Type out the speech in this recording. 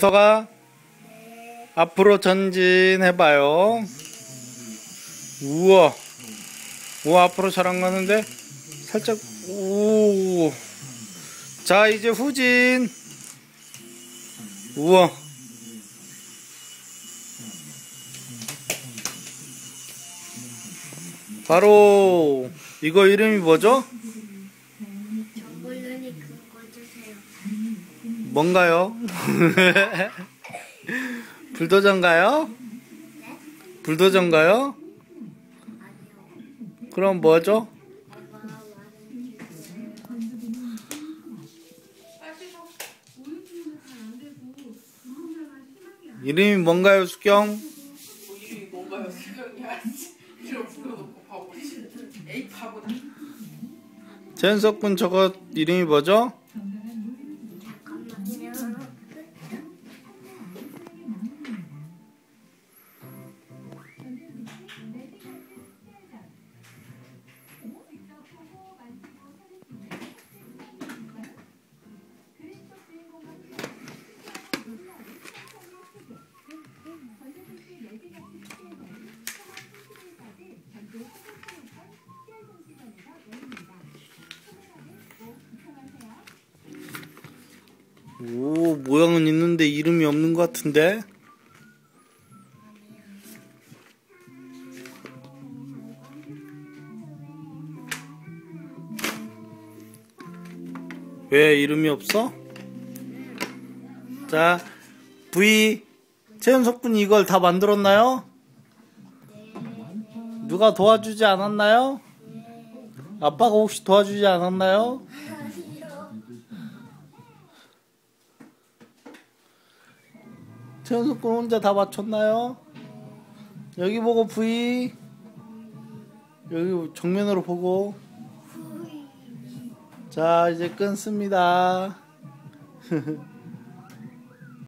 서가 앞으로 전진해봐요. 우와. 우와, 앞으로 잘안 가는데? 살짝, 오. 자, 이제 후진. 우와. 바로, 이거 이름이 뭐죠? 정글련이 그거 주세요. 뭔가요? 불도저인가요? 네? 불도저인가요? 아니요. 그럼 뭐죠? 이름이 뭔가요, 수경? 이름이 뭔가요? 수경이야. 이름 불러놓고 바보지. 에이 바보다. 재현석 군 저거 이름이 뭐죠? 오, 모양은 있는데 이름이 없는 것 같은데? 왜 이름이 없어? 자, V, 최현석 군이 이걸 다 만들었나요? 누가 도와주지 않았나요? 아빠가 혹시 도와주지 않았나요? 최현석 군 혼자 다 맞췄나요? 여기 보고 V 여기 정면으로 보고. 자 이제 끊습니다